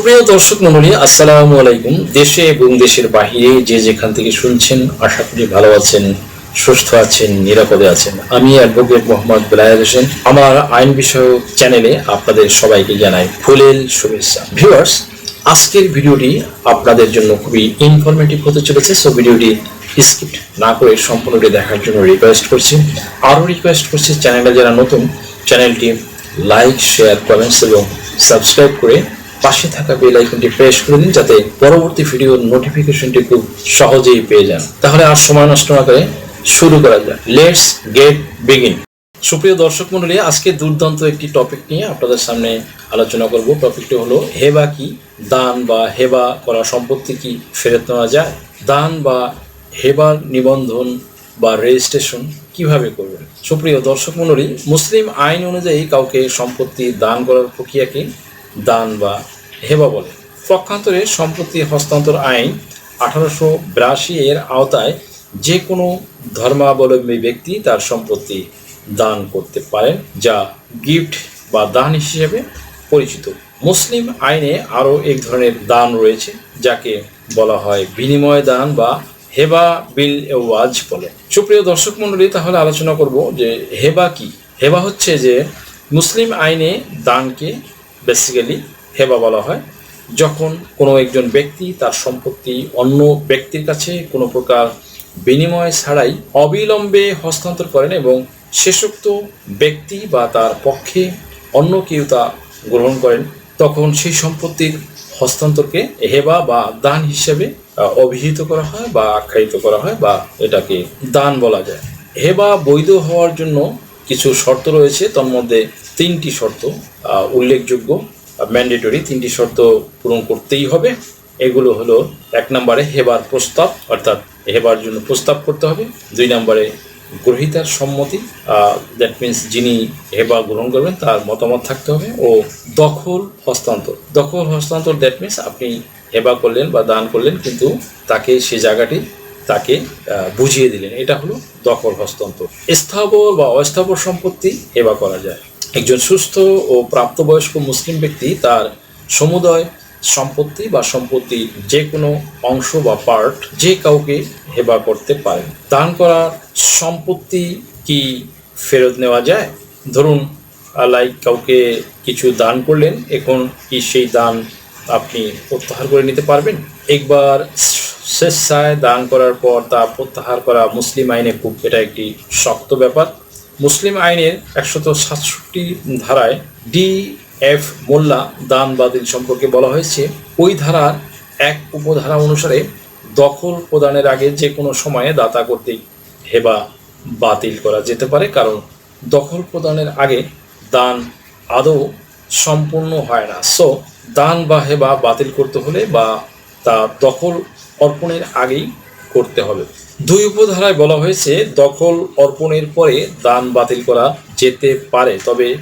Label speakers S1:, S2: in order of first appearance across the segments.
S1: সুপ্রিয় দর্শক মন্ডলী, আসসালামু আলাইকুম। দেশে এবং দেশের বাহিরে যে যেখান থেকে শুনছেন, আশা করি ভালো আছেন, সুস্থ আছেন, নিরাপদে আছেন। আমি অ্যাডভোকেট মোহাম্মদ বেলায়ের হোসেন। আমার আইন বিষয়ক চ্যানেলে আপনাদের সবাইকে জানাই ফুলেল শুভেচ্ছা। ভিউয়ার্স, আজকের ভিডিওটি আপনাদের জন্য খুবই ইনফরমেটিভ হতে চলেছে সো ভিডিওটি স্কিপ না করে সম্পূর্ণটি দেখার জন্য রিকোয়েস্ট করছি। আরও রিকোয়েস্ট করছি, চ্যানেলে যারা নতুন, চ্যানেলটি লাইক শেয়ার কমেন্টস এবং সাবস্ক্রাইব করে পাশে থাকা বেল আইকনটি প্রেস করে দিন যাতে পরবর্তী ভিডিওর নোটিফিকেশনটি খুব সহজেই পেয়ে যান। তাহলে আর সময় নষ্ট না করে শুরু করা যাক। লেটস গেট বিগিন সুপ্রিয় দর্শক মন্ডলী আজকে দুর্দান্ত একটি টপিক নিয়ে আপনাদের সামনে আলোচনা করব। টপিকটি হলো, হেবা কি? দান বা হেবা করা সম্পত্তি কি ফেরত নেওয়া যায়? দান বা হেবার নিবন্ধন বা রেজিস্ট্রেশন কীভাবে করবেন? সুপ্রিয় দর্শক মণ্ডলী, মুসলিম আইন অনুযায়ী কাউকে সম্পত্তি দান করার প্রক্রিয়াকে দান বা হেবা বলে। পক্ষান্তরে সম্পত্তি হস্তান্তর আইন আঠারোশো বিরাশি এর আওতায় যে কোনো ধর্মাবলম্বী ব্যক্তি তার সম্পত্তি দান করতে পারেন, যা গিফট বা দান হিসেবে পরিচিত। মুসলিম আইনে আরও এক ধরনের দান রয়েছে, যাকে বলা হয় বিনিময় দান বা হেবা বিল ওয়াজ বলে। সুপ্রিয় দর্শক মণ্ডলী, তাহলে আলোচনা করব যে হেবা কি? হেবা হচ্ছে যে মুসলিম আইনে দানকে বেসিক্যালি হেবা বলা হয়, যখন কোনো একজন ব্যক্তি তার সম্পত্তি অন্য ব্যক্তির কাছে কোনো প্রকার বিনিময় ছাড়াই অবিলম্বে হস্তান্তর করেন এবং শেষোক্ত ব্যক্তি বা তার পক্ষে অন্য কেউ তা গ্রহণ করেন, তখন সেই সম্পত্তির হস্তান্তরকে হেবা বা দান হিসেবে অভিহিত করা হয় বা আখ্যায়িত করা হয় বা এটাকে দান বলা যায়। হেবা বৈধ হওয়ার জন্য কিছু শর্ত রয়েছে, তার মধ্যে তিনটি শর্ত উল্লেখযোগ্য ম্যান্ডেটরি তিনটি শর্ত পূরণ করতেই হবে। এগুলো হলো এক নম্বরে হেবার প্রস্তাব, অর্থাৎ হেবার জন্য প্রস্তাব করতে হবে। দুই নম্বরে গ্রহিতার সম্মতি দ্যাট মিন্স যিনি হেবা গ্রহণ করবেন তার মতামত থাকতে হবে ও দখল হস্তান্তর। দখল হস্তান্তর দ্যাট মিন্স আপনি হেবা করলেন বা দান করলেন, কিন্তু তাকে সে জায়গাটি তাকে বুঝিয়ে দিলেন। এটা হলো দখল হস্তান্তর। স্থাবর বা অস্থাবর সম্পত্তি হেবা করা যায়। একজন সুস্থ ও প্রাপ্তবয়স্ক মুসলিম ব্যক্তি তার সমুদয় সম্পত্তি বা সম্পত্তির যে কোনো অংশ বা পার্ট যে কাউকে হেবা করতে পারেন। দান করা সম্পত্তি কি ফেরত নেওয়া যায়? ধরুন লাইক কাউকে কিছু দান করলেন, এখন কি সেই দান আপনি প্রত্যাহার করে নিতে পারবেন? একবার স্বেচ্ছায় দান করার পর তা প্রত্যাহার করা মুসলিম আইনে খুব এটা একটি শক্ত ব্যাপার। মুসলিম আইনের একশত সাতষট্টি ধারায় ডি এফ মোল্লা দান বাতিল সম্পর্কে বলা হয়েছে, ওই ধারার এক উপধারা অনুসারে দখল প্রদানের আগে যে কোনো সময়ে দাতা কর্তৃক হেবা বাতিল করা যেতে পারে, কারণ দখল প্রদানের আগে দান আদৌ সম্পূর্ণ হয় না। সো দান বা হেবা বাতিল করতে হলে বা তা দখল অর্পণের আগেই করতে হবে। দুই উপধারায় বলা হয়েছে, দখল অর্পণের পরে দান বাতিল করা যেতে পারে, তবে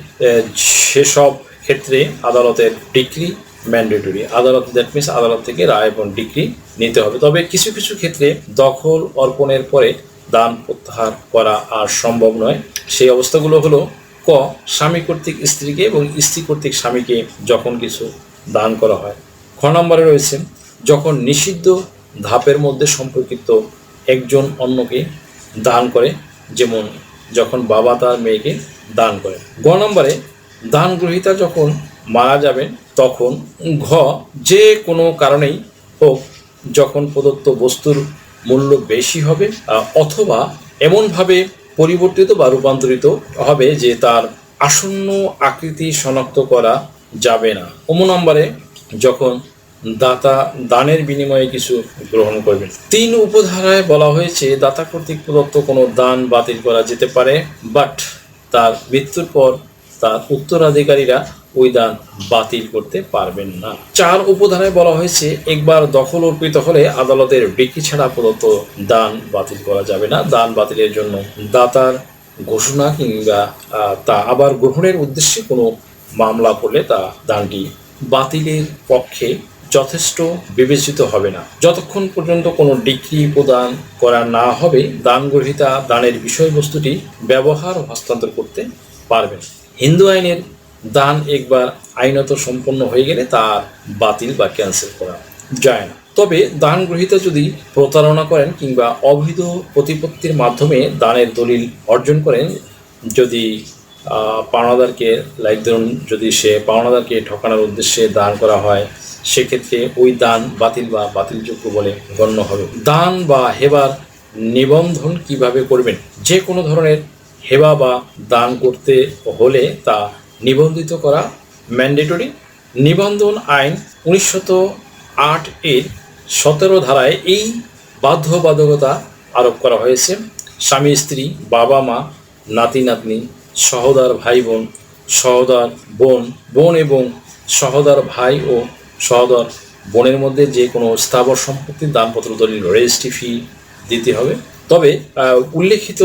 S1: সেসব ক্ষেত্রে আদালতের ডিগ্রি ম্যান্ডেটরি। আদালত দ্যাট মিনস আদালত থেকে রায় এবং ডিগ্রি নিতে হবে। তবে কিছু কিছু ক্ষেত্রে দখল অর্পণের পরে দান প্রত্যাহার করা আর সম্ভব নয়। সেই অবস্থাগুলো হলো, ক, স্বামী কর্তৃক স্ত্রীকে এবং স্ত্রী কর্তৃক স্বামীকে যখন কিছু দান করা হয়। খ নম্বরে রয়েছে, যখন নিষিদ্ধ ধাপের মধ্যে সম্পর্কিত একজন অন্যকে দান করে, যেমন যখন বাবা তার মেয়েকে দান করে। গ নম্বরে দান গ্রহীতা যখন মারা যাবেন, তখন ঘ যে কোনো কারণেই হোক, যখন প্রদত্ত বস্তুর মূল্য বেশি হবে অথবা এমনভাবে পরিবর্তিত বা রূপান্তরিত হবে যে তার আসন্ন আকৃতি শনাক্ত করা যাবে না। অমু নম্বরে, যখন দাতা দানের বিনিময়ে কিছু গ্রহণ করবেন। তিন উপধারায় বলা হয়েছে, দাতা কর্তৃক প্রদত্ত কোনো দান বাতিল করা যেতে পারে বাট তার মৃত্যুর পর তার উত্তরাধিকারীরা ওই দান বাতিল করতে পারবেন না। চার উপধারায় বলা হয়েছে, একবার দখল অর্পিত হলে আদালতের ডিগ্রি ছাড়া প্রদত্ত দান বাতিল করা যাবে না। দান বাতিলের জন্য দাতার ঘোষণা কিংবা তা আবার গ্রহণের উদ্দেশ্যে কোনো মামলা করলে তা দানটি বাতিলের পক্ষে যথেষ্ট বিবেচিত হবে না। যতক্ষণ পর্যন্ত কোনো ডিগ্রি প্রদান করা না হবে, দান গ্রহীতা দানের বিষয়বস্তুটি ব্যবহার ও হস্তান্তর করতে পারবেন হিন্দু আইনের দান একবার আইনত সম্পন্ন হয়ে গেলে তা বাতিল বা ক্যান্সেল করা যায় না। তবে দান গ্রহীতা যদি প্রতারণা করেন কিংবা অবৈধ প্রতিপত্তির মাধ্যমে দানের দলিল অর্জন করেন, যদি পাওনাদারকে, লাইক ধরুন, যদি সে পাওনাদারকে ঠকানোর উদ্দেশ্যে দান করা হয় সেক্ষেত্রে ওই দান বাতিল বা বাতিলযোগ্য বলে গণ্য হবে। দান বা হেবার নিবন্ধন কীভাবে করবেন? যে কোনো ধরনের হেবা বা দান করতে হলে তা নিবন্ধিত করা ম্যান্ডেটরি। নিবন্ধন আইন উনিশশত আট এর সতেরো ধারায় এই বাধ্যবাধকতা আরোপ করা হয়েছে। স্বামী, স্ত্রী, বাবা, মা, নাতি, নাতনি, সহোদর ভাই বোন, সহোদর বোন বোন এবং সহোদর ভাই ও সহোদর বোনের মধ্যে যে কোনো স্থাবর সম্পত্তির দানপত্র দলিল, রেজিস্ট্রি ফি দিতে হবে। তবে উল্লেখিত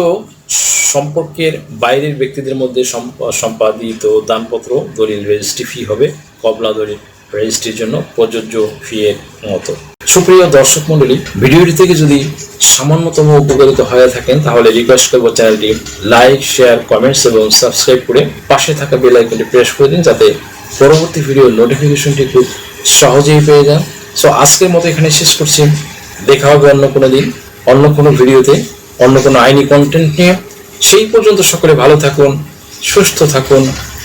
S1: সম্পর্কের বাইরের ব্যক্তিদের মধ্যে সম্পাদিত দানপত্র, দলিল, রেজিস্ট্রি ফি হবে, কবলা দলিল, রেজিস্ট্রির জন্য প্রযোজ্য ফি এর মতো। সুপ্রিয় দর্শক মণ্ডলী, ভিডিওটি থেকে যদি সামান্যতম উপকারিত হয়ে থাকেন, তাহলে রিকোয়েস্ট করব চ্যানেলটি লাইক, শেয়ার, কমেন্টস এবং সাবস্ক্রাইব করে পাশে থাকা বেল আইকনটি প্রেস করে দিন, যাতে পরবর্তী ভিডিও নোটিফিকেশনটি খুব সহজেই পেয়ে যান। সো আজকের মতো এখানে শেষ করছি। দেখা হবে অন্য কোনো দিন, অন্য কোনো ভিডিওতে, অন্য কোনো আইনি কন্টেন্ট নিয়ে। সেই পর্যন্ত সকলে ভালো থাকুন, সুস্থ থাকুন।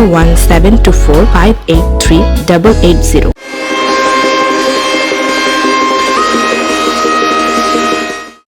S2: one seven two four five eight three double eight zero